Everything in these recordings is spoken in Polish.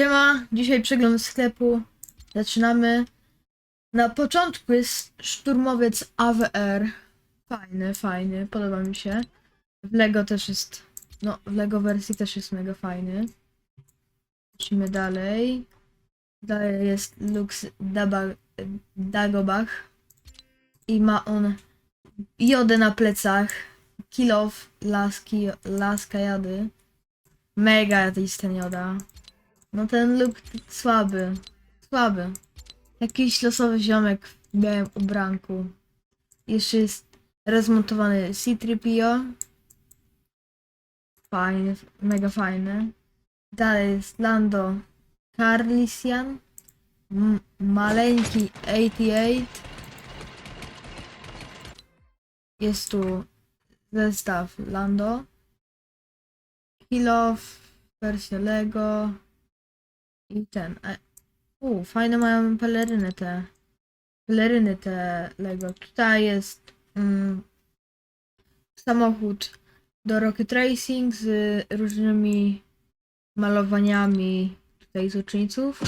Siema, dzisiaj przegląd sklepu. Zaczynamy. Na początku jest szturmowiec AWR. Fajny, fajny, podoba mi się. W Lego też jest, no w Lego wersji też jest mega fajny. Lecimy dalej. Dalej jest Lux Dagobach. I ma on jodę na plecach. Kill laski, laska jady. Mega jest ten joda. No ten look słaby. Słaby. Jakiś losowy ziomek w białym ubranku. Jeszcze jest rozmontowany C-3PO. Fajny, mega fajny. Dalej jest Lando Carlisian. Maleńki 88. Jest tu zestaw Lando. Kill off, wersja Lego. I ten. U, fajne mają peleryny te. Peleryny te Lego. Tutaj jest mm, samochód do Rocket Racing z różnymi malowaniami tutaj z uczyńców.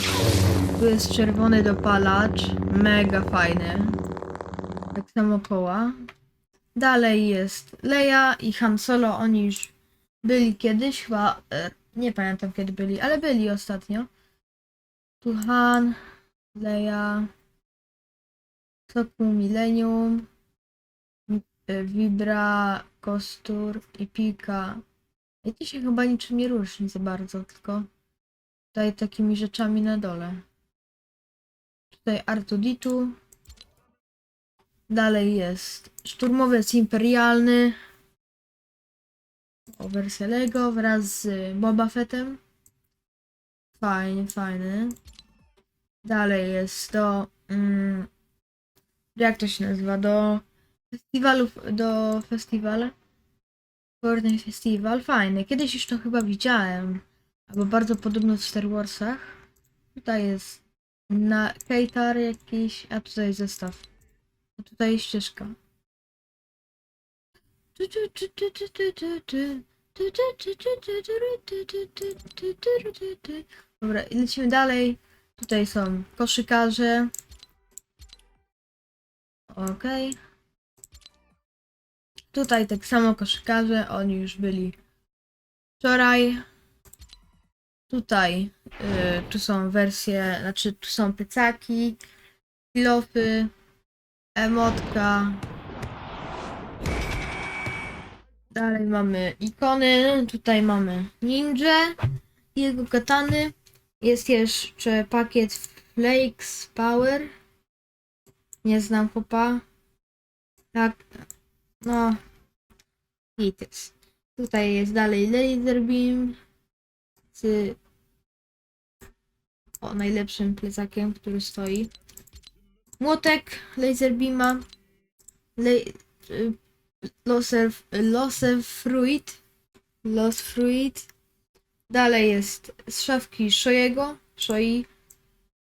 Tu jest czerwony dopalacz. Mega fajny. Tak samo koła. Dalej jest Leia i Han Solo. Oni już byli kiedyś, chyba. E, nie pamiętam kiedy byli, ale byli ostatnio. Tu Han, Leia, Soku Millennium, Vibra, Kostur i Pika. I się chyba niczym nie różni za bardzo, tylko tutaj takimi rzeczami na dole. Tutaj Artuditu. Dalej jest Szturmowiec Imperialny. O wersję Lego wraz z Boba Fettem. Fajnie, fajny. Dalej jest do. Mm, jak to się nazywa? Do festiwalów. Do festiwale. Fortnite Festival. Fajny. Kiedyś już to chyba widziałem. Albo bardzo podobno w Star Warsach. Tutaj jest na Kejtar jakiś, a tutaj zestaw. A tutaj ścieżka. Dobra, lecimy dalej. Tutaj są koszykarze. Okej. Okay. Tutaj tak samo koszykarze, oni już byli wczoraj. Tutaj yy, tu są wersje, znaczy tu są plecaki, kilofy, emotka. Dalej mamy ikony, tutaj mamy ninja, jego katany. Jest jeszcze pakiet Flakes Power. Nie znam chłopa. Tak. No. Hites. Tutaj jest dalej Laser Beam. Z o najlepszym plecakiem, który stoi. Młotek Laser Beama. Le, y, Loser, Loser Fruit. Los Fruit. Dalej jest z szafki Shoiego. Shoi.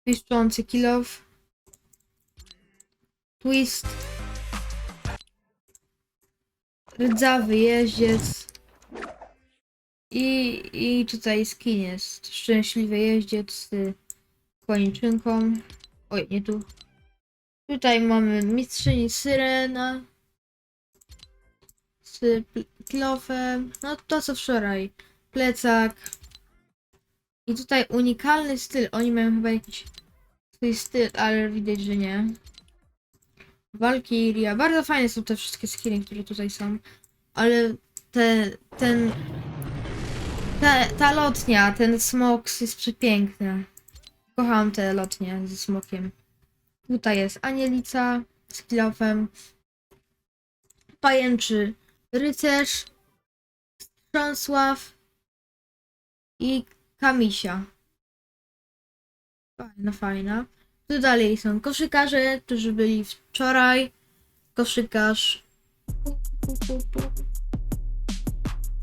Piszczący kilof. Twist. Rdzawy jeździec. I, I tutaj skin jest. Szczęśliwy jeździec z koniczynką. Oj, nie tu. Tutaj mamy mistrzyni Syrena. Z kilofem. No to co wczoraj. Plecak. I tutaj unikalny styl. Oni mają chyba jakiś swój styl, ale widać, że nie. Valkyria. Bardzo fajne są te wszystkie skiny, które tutaj są. Ale te, ten... Ta, ta lotnia, ten smok jest przepiękny. Kocham te lotnie ze smokiem. Tutaj jest Anielica z kilofem. Pajęczy rycerz. Strząsław. I Kamisia. Fajna, fajna. Tu dalej są koszykarze, którzy byli wczoraj. Koszykarz.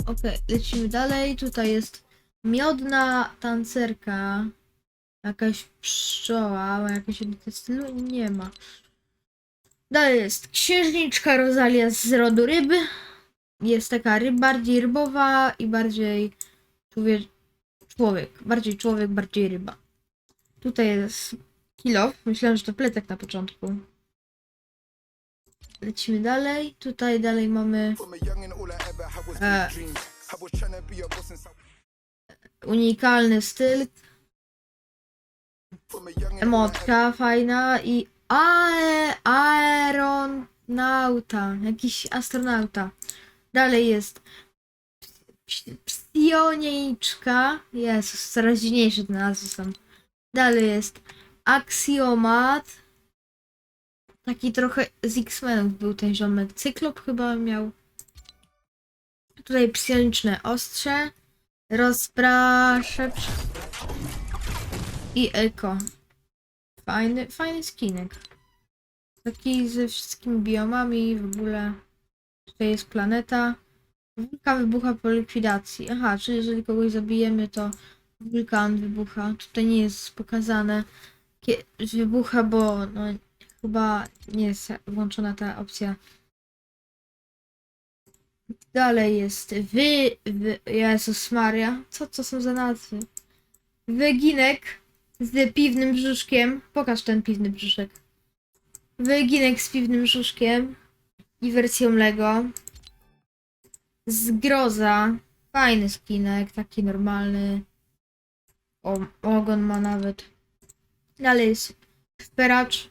Okej, lecimy dalej. Tutaj jest miodna tancerka. Jakaś pszczoła, jakaś edycja stylu nie ma. Dalej jest księżniczka Rosalia z rodu ryby. Jest taka ryb bardziej rybowa i bardziej człowie- człowiek. Bardziej człowiek, bardziej ryba. Tutaj jest kilo. Myślałem, że to plecak na początku. Lecimy dalej. Tutaj dalej mamy e, unikalny styl. Emotka fajna i ae, aeronauta. Jakiś astronauta. Dalej jest psioniczka. Jezus, coraz dziwniejsze te nazwy są. Dalej jest aksjomat. Taki trochę z X-Menów był ten ziomek. Cyklop chyba miał. Tutaj psioniczne ostrze. Rozpraszacz. I eko. Fajny, fajny skinek. Taki ze wszystkimi biomami w ogóle. Tutaj jest planeta. Wulkan wybucha po likwidacji. Aha, czyli jeżeli kogoś zabijemy, to wulkan wybucha. Tutaj nie jest pokazane, że wybucha, bo no, chyba nie jest włączona ta opcja. Dalej jest wy, wy Jezus Maria, co to są za nazwy? Wyginek z piwnym brzuszkiem. Pokaż ten piwny brzuszek. Wyginek z piwnym brzuszkiem i wersją Lego. Zgroza. Fajny skinek, taki normalny. O, ogon ma nawet. Dalej jest szperacz.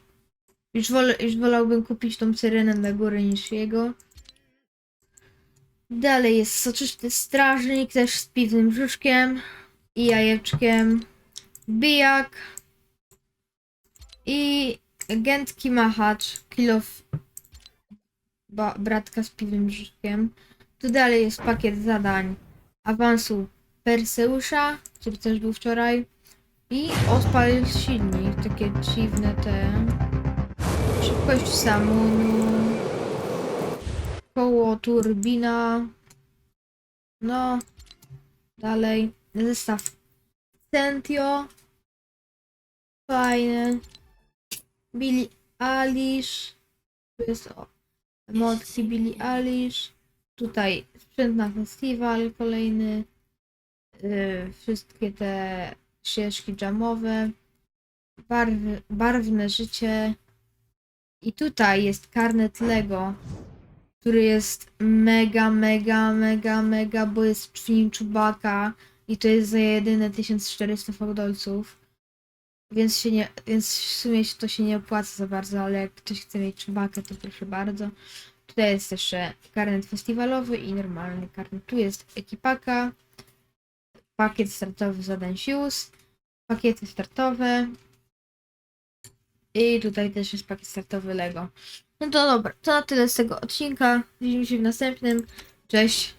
Już, wolę, już wolałbym kupić tą syrenę na górę niż jego. Dalej jest soczysty strażnik, też z piwnym brzuszkiem i jajeczkiem. Bijak i gętki machacz, kilof bratka z piwnym brzuszkiem. Tu dalej jest pakiet zadań awansu Perseusza, który też był wczoraj. I odpal silnik, takie dziwne te. Szybkość samunu. Koło turbina. No. Dalej. Zestaw Centio. Fajny. Billy Eilish. Tu jest o. Emocje Billy Eilish. Tutaj sprzęt na festiwal kolejny. Yy, wszystkie te ścieżki jamowe. Barwy, barwne życie. I tutaj jest karnet Lego, który jest mega, mega, mega, mega, bo jest w nim Chewbacca i to jest za jedyne 1400 fałdolców. Więc się nie, więc w sumie to się nie opłaca za bardzo, ale jak ktoś chce mieć Chewbacca, to proszę bardzo. Tutaj jest jeszcze karnet festiwalowy i normalny karnet. Tu jest ekipaka, pakiet startowy zadań Fuse, pakiety startowe i tutaj też jest pakiet startowy Lego. No to dobra, to na tyle z tego odcinka. Widzimy się w następnym. Cześć!